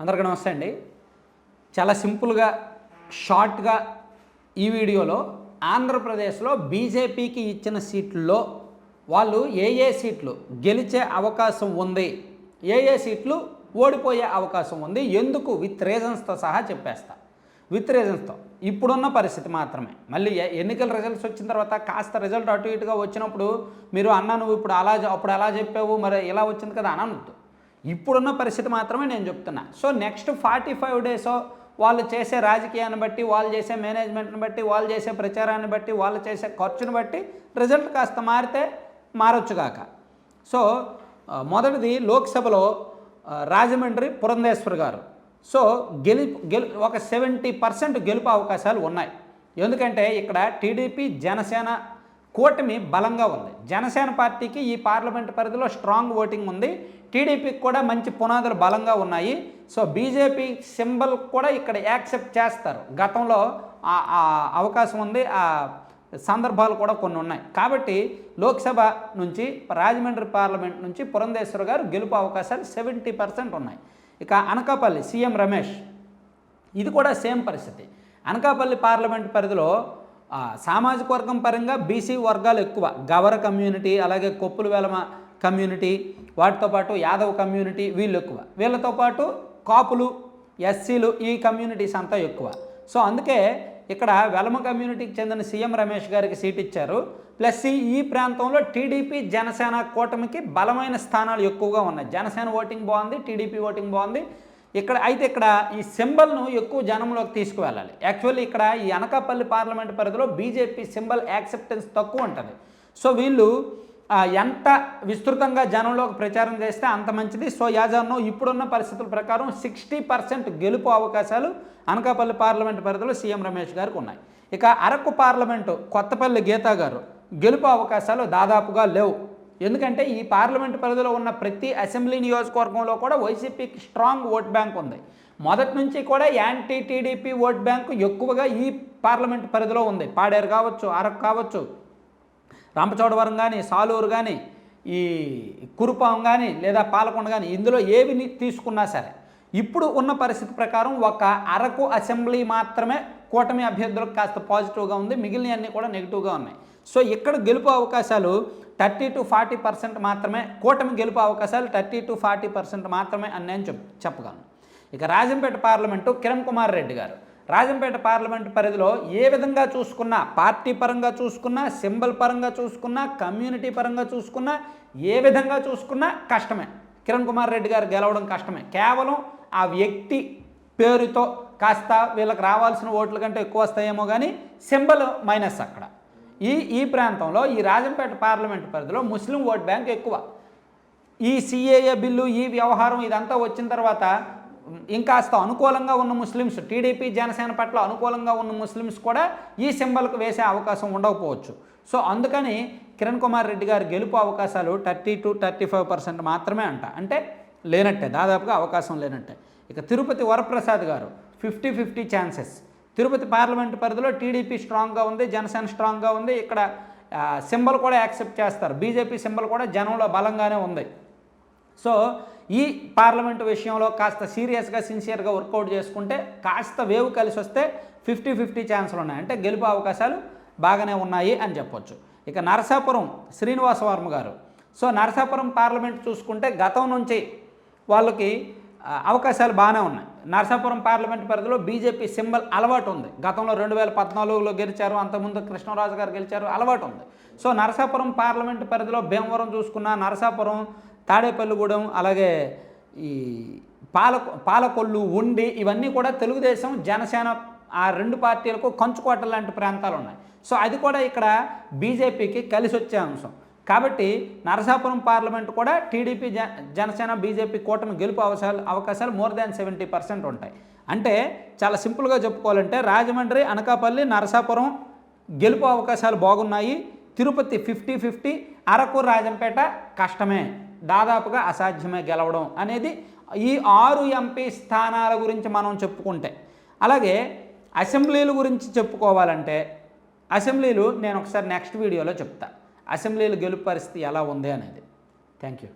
అందరికీ నమస్తే అండి. చాలా సింపుల్గా షార్ట్గా ఈ వీడియోలో ఆంధ్రప్రదేశ్లో బీజేపీకి ఇచ్చిన సీట్లలో వాళ్ళు ఏ ఏ సీట్లు గెలిచే అవకాశం ఉంది ఏ ఏ సీట్లు ఓడిపోయే అవకాశం ఉంది ఎందుకు విత్ రీజన్స్తో సహా చెప్పేస్తా. విత్ రీజన్స్తో. ఇప్పుడున్న పరిస్థితి మాత్రమే. మళ్ళీ ఎన్నికల రిజల్ట్స్ వచ్చిన తర్వాత కాస్త రిజల్ట్ అటు ఇటుగా వచ్చినప్పుడు మీరు అన్నా నువ్వు ఇప్పుడు అలా అప్పుడు అలా చెప్పావు మరి ఇలా వచ్చింది కదా అనవద్దు ఇప్పుడున్న పరిస్థితి మాత్రమే నేను చెప్తున్నా. So next forty five days వాళ్ళు చేసే రాజకీయాన్ని బట్టి వాళ్ళు చేసే మేనేజ్మెంట్ని బట్టి వాళ్ళు చేసే ప్రచారాన్ని బట్టి వాళ్ళు చేసే ఖర్చుని బట్టి రిజల్ట్ కాస్త మారితే మారొచ్చుగాక సో మొదటిది లోక్సభలో రాజమండ్రి పురంధేశ్వర్ గారు. సో గెలుపు గెలు ఒక సెవెంటీ పర్సెంట్ గెలుపు అవకాశాలు ఉన్నాయి. ఎందుకంటే ఇక్కడ టీడీపీ జనసేన కూటమి బలంగా ఉంది. జనసేన పార్టీకి ఈ పార్లమెంట్ పరిధిలో స్ట్రాంగ్ ఓటింగ్ ఉంది. టీడీపీకి కూడా మంచి పునాదులు బలంగా ఉన్నాయి. సో బీజేపీ సింబల్ కూడా ఇక్కడ యాక్సెప్ట్ చేస్తారు. గతంలో ఆ- అవకాశం ఉంది. ఆ సందర్భాలు కూడా కొన్ని ఉన్నాయి. కాబట్టి లోక్సభ నుంచి రాజమండ్రి పార్లమెంట్ నుంచి పురంధేశ్వర్ గారు గెలుపు అవకాశాలు సెవెంటీ పర్సెంట్ ఉన్నాయి. ఇక అనకాపల్లి సీఎం రమేష్ ఇది కూడా సేమ్ పరిస్థితి. అనకాపల్లి పార్లమెంట్ పరిధిలో సామాజిక వర్గం పరంగా బీసీ వర్గాలు ఎక్కువ. గవర కమ్యూనిటీ అలాగే కొప్పుల వెలమ కమ్యూనిటీ వాటితో పాటు యాదవ్ కమ్యూనిటీ వీళ్ళు ఎక్కువ. వీళ్ళతో పాటు కాపులు ఎస్సీలు ఈ కమ్యూనిటీస్ అంతా ఎక్కువ. సో అందుకే ఇక్కడ వెలమ కమ్యూనిటీకి చెందిన సీఎం రమేష్ గారికి సీట్ ఇచ్చారు. ప్లస్ ఈ ప్రాంతంలో టీడీపీ జనసేన కూటమికి బలమైన స్థానాలు ఎక్కువగా ఉన్నాయి. జనసేన ఓటింగ్ బాగుంది టీడీపీ ఓటింగ్ బాగుంది. ఇక్కడ అయితే ఇక్కడ ఈ సింబల్ను ఎక్కువ జనంలోకి తీసుకువెళ్ళాలి. యాక్చువల్లీ ఇక్కడ ఈ అనకాపల్లి పార్లమెంట్ పరిధిలో బీజేపీ సింబల్ యాక్సెప్టెన్స్ తక్కువ ఉంటుంది. సో వీళ్ళు ఎంత విస్తృతంగా జనంలోకి ప్రచారం చేస్తే అంత మంచిది. సో యాజాను ఇప్పుడున్న పరిస్థితుల ప్రకారం సిక్స్టీ పర్సెంట్ గెలుపు అవకాశాలు అనకాపల్లి పార్లమెంట్ పరిధిలో సీఎం రమేష్ గారికి ఉన్నాయి. ఇక అరకు పార్లమెంటు కొత్తపల్లి గీతా గారు గెలుపు అవకాశాలు దాదాపుగా లేవు. ఎందుకంటే ఈ పార్లమెంట్ పరిధిలో ఉన్న ప్రతి అసెంబ్లీ నియోజకవర్గంలో కూడా వైసీపీకి స్ట్రాంగ్ ఓట్ బ్యాంక్ ఉంది. మొదటి నుంచి కూడా యాంటీ టీడీపీ ఓట్ బ్యాంకు ఎక్కువగా ఈ పార్లమెంట్ పరిధిలో ఉంది. పాడేరు కావచ్చు అరకు కావచ్చు రామచోడవరం కానీ సాలూరు కానీ ఈ కురుపాం కానీ లేదా పాలకొండ కానీ ఇందులో ఏవి తీసుకున్నా సరే ఇప్పుడు ఉన్న పరిస్థితి ప్రకారం ఒక అరకు అసెంబ్లీ మాత్రమే కూటమి అభ్యర్థులకు కాస్త పాజిటివ్గా ఉంది. మిగిలినవన్నీ కూడా నెగిటివ్గా ఉన్నాయి. సో ఇక్కడ గెలుపు అవకాశాలు థర్టీ టు ఫార్టీ పర్సెంట్ మాత్రమే కూటమి గెలుపు అవకాశాలు థర్టీ టు ఫార్టీ పర్సెంట్ మాత్రమే అని నేను చెప్ చెప్పగలను. ఇక రాజంపేట పార్లమెంటు కిరణ్ కుమార్ రెడ్డి గారు. రాజంపేట పార్లమెంట్ పరిధిలో ఏ విధంగా చూసుకున్నా పార్టీ పరంగా చూసుకున్నా సింబల్ పరంగా చూసుకున్నా కమ్యూనిటీ పరంగా చూసుకున్నా ఏ విధంగా చూసుకున్నా కష్టమే. కిరణ్ కుమార్ రెడ్డి గారు గెలవడం కష్టమే. కేవలం ఆ వ్యక్తి పేరుతో కాస్త వీళ్ళకి రావాల్సిన ఓట్ల కంటే ఎక్కువ వస్తాయేమో కానీ సింబల్ మైనస్ అక్కడ. ఈ ఈ ప్రాంతంలో ఈ రాజంపేట పార్లమెంట్ పరిధిలో ముస్లిం ఓట్ బ్యాంక్ ఎక్కువ. ఈ సిఏఏ బిల్లు ఈ వ్యవహారం ఇదంతా వచ్చిన తర్వాత ఇంకాస్త అనుకూలంగా ఉన్న ముస్లిమ్స్ టీడీపీ జనసేన పట్ల అనుకూలంగా ఉన్న ముస్లిమ్స్ కూడా ఈ సింబల్కు వేసే అవకాశం ఉండకపోవచ్చు. సో అందుకని కిరణ్ కుమార్ రెడ్డి గారు గెలుపు అవకాశాలు thirty to thirty five percent మాత్రమే అంట. అంటే లేనట్టే దాదాపుగా అవకాశం లేనట్టే. ఇక తిరుపతి వరప్రసాద్ గారు fifty fifty chances. Tirupati parliament పరిధిలో టీడీపీ స్ట్రాంగ్గా ఉంది జనసేన స్ట్రాంగ్గా ఉంది. ఇక్కడ సింబల్ కూడా యాక్సెప్ట్ చేస్తారు. బీజేపీ సింబల్ కూడా జనంలో బలంగానే ఉంది. సో ఈ పార్లమెంటు విషయంలో కాస్త సీరియస్గా సిన్సియర్గా వర్కౌట్ చేసుకుంటే కాస్త వేవ్ కలిసి వస్తే ఫిఫ్టీ ఫిఫ్టీ ఛాన్సులు ఉన్నాయి. అంటే గెలుపు అవకాశాలు బాగానే ఉన్నాయి అని చెప్పొచ్చు. ఇక నరసాపురం శ్రీనివాస వర్మ గారు. సో నరసాపురం పార్లమెంట్ చూసుకుంటే గతం నుంచి వాళ్ళకి అవకాశాలు బాగానే ఉన్నాయి. నరసాపురం పార్లమెంట్ పరిధిలో బీజేపీ సింబల్ అలవాటు ఉంది. గతంలో రెండు వేల పద్నాలుగులో గెలిచారు అంతకుముందు కృష్ణరాజు గారు గెలిచారు అలవాటు ఉంది. సో నరసాపురం పార్లమెంట్ పరిధిలో భీమవరం చూసుకున్న నరసాపురం తాడేపల్లిగూడెం అలాగే ఈ పాల పాలకొల్లు ఉండి ఇవన్నీ కూడా తెలుగుదేశం జనసేన ఆ రెండు పార్టీలకు కంచుకోట లాంటి ప్రాంతాలు ఉన్నాయి. సో అది కూడా ఇక్కడ బీజేపీకి కలిసి వచ్చే అంశం. కాబట్టి నరసాపురం పార్లమెంట్ కూడా టీడీపీ జ జనసేన బీజేపీ కూటమి గెలుపు అవకాశాలు అవకాశాలు మోర్ దాన్ సెవెంటీ పర్సెంట్ ఉంటాయి. అంటే చాలా సింపుల్గా చెప్పుకోవాలంటే రాజమండ్రి అనకాపల్లి నరసాపురం గెలుపు అవకాశాలు బాగున్నాయి. తిరుపతి ఫిఫ్టీ ఫిఫ్టీ అరకు రాజంపేట కష్టమే. దాదాపుగా అసాధ్యమే గెలవడం అనేది ఈ ఆరు ఎంపీ స్థానాల గురించి మనం చెప్పుకుంటే. అలాగే అసెంబ్లీల గురించి చెప్పుకోవాలంటే అసెంబ్లీలు నేను ఒకసారి నెక్స్ట్ వీడియోలో చెప్తా. అసెంబ్లీలు గెలుపు పరిస్థితి ఎలా ఉంది అనేది. Thank you.